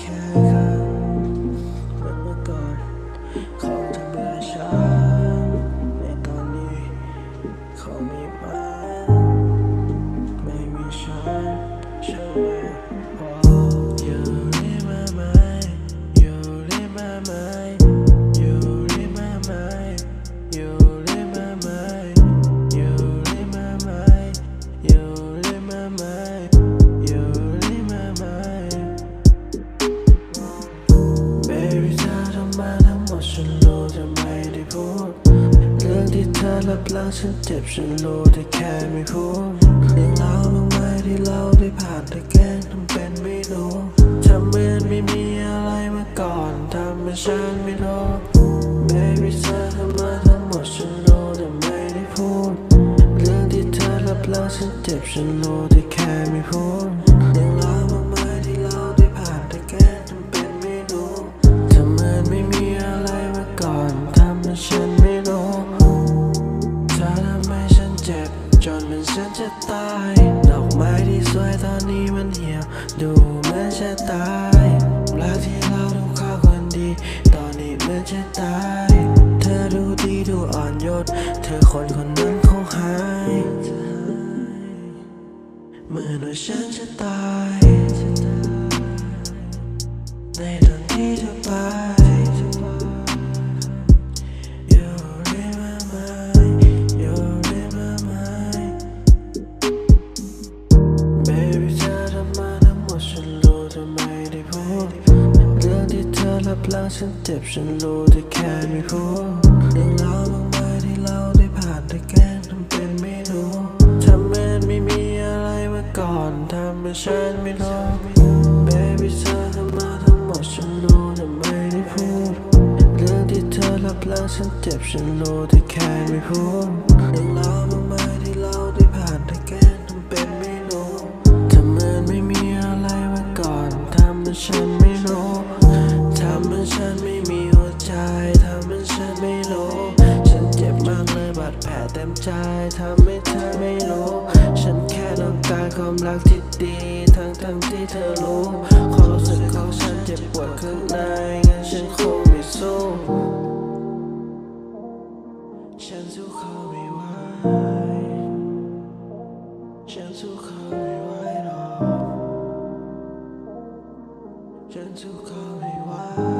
แค่คำแบบเมื่อก่อนเขาทำร้ายฉันในตอนนี้เขาไม่มาไม่มีฉันเชื่อ รับหลังฉันเจ็บฉันรู้แต่แค่ไม่พูดเรื่องราวมากมายที่เราได้ผ่านแต่แกล้งทำเป็นไม่รู้ทำเหมือนไม่มีอะไรมาก่อนทำให้ฉันไม่รู้ Baby เธอทำมาทั้งหมดฉันรู้แต่ไม่ได้พูดเรื่องที่เธอรับหลังฉันเจ็บฉันรู้แต่แค่ไม่พูดเรื่องราวมากมายที่เราได้ผ่านแต่แกล้งทำเป็นไม่รู้ทำเหมือนไม่มีอะไรมาก่อนทำให้ฉัน ตาย ดอกไม้ที่สวยตอนนี้มันเหี่ยว ดูเหมือนจะตายรักที่เราดูเข้าคนดี ตอนนี้เหมือนจะตาย เธอดูดีดูอ่อนโยน เธอคนคนนั้นเขาหายเหมื่อนว่าฉันจะตาย ในตอนที่เธอไป พูดเรื่องที่เธอรับหลังฉันเจ็บฉันรู้แต่แค่ไม่พูดเรื่องราวมากมายที่เราได้ผ่านแต่แก้ทำเป็นไม่รู้ทำเหมือนไม่มีอะไรมาก่อนทำให้ฉันไม่รู้ Baby เธอทำมาทั้งหมดฉันรู้แต่ไม่ได้พูดเรื่องที่เธอรับหลังฉันเจ็บฉันรู้แต่แค่ไม่พูดเรื่องราวายทำให้ฉันไม่รู้ ฉันเจ็บมากเลยบาดแผลเต็มใจทำให้เธอไม่รู้ ฉันแค่ต้องการความรักที่ดี ทั้งทั้งที่เธอรู้ ความรู้สึกของฉันเจ็บปวดข้างในงั้นฉันคงไม่สู้ฉันสู้เขาไม่ไหวฉันสู้เขาไม่ไหวหรอกฉันสู้เขาไม่ไหว